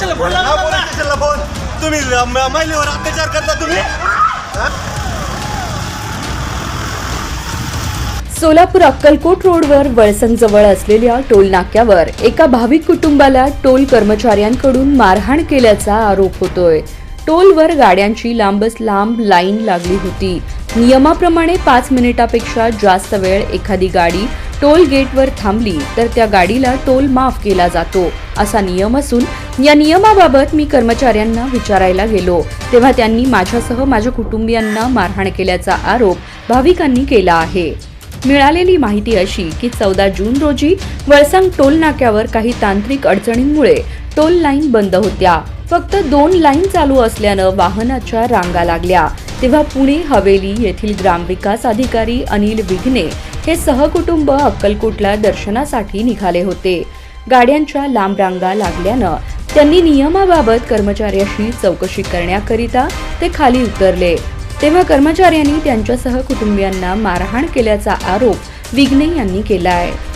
Police स्टेशनला phone लावा police स्टेशनला फोन तुम्ही म- महिलेवर अत्याचार करता तुम्ही? सोलापूर अक्कलकोट रोडवर वळसंगजवळ असलेल्या टोल नाक्यावर एका भाविक कुटुंबाला टोल कर्मचाऱ्यांकडून मारहाण केल्याचा आरोप होतोय. टोलवर गाड्यांची लांबच लांब लाईन लागली होती. नियमाप्रमाणे पाच मिनिटापेक्षा जास्त वेळ एखादी गाडी टोल गेटवर थांबली तर त्या गाडीला टोल माफ केला जातो असा नियम असून या नियमाबाबत मी कर्मचाऱ्यांना विचारायला गेलो. तेव्हा त्यांनी माझ्यासह माझ्या कुटुंबियांना मारहाण केल्याचा आरोप भाविकांनी केला आहे. मिळालेली माहिती अशी की चौदा जून रोजी वळसंग टोल नाक्यावर काही तांत्रिक अडचणींमुळे टोल लाईन बंद होत्या. फक्त दोन लाईन चालू असल्यानं वाहनाच्या रांगा लागल्या. तेव्हा पुणे हवेली येथील ग्रामविकास अधिकारी अनिल विघ्ने हे सहकुटुंब अक्कलकोटला दर्शनासाठी निघाले होते. गाड्यांच्या लांब रांगा लागल्यानं त्यांनी नियमाबाबत कर्मचाऱ्याशी चौकशी करण्याकरिता ते खाली उतरले. तेव्हा कर्मचाऱ्यांनी त्यांच्यासह कुटुंबियांना मारहाण केल्याचा आरोप विघ्ने यांनी केला आहे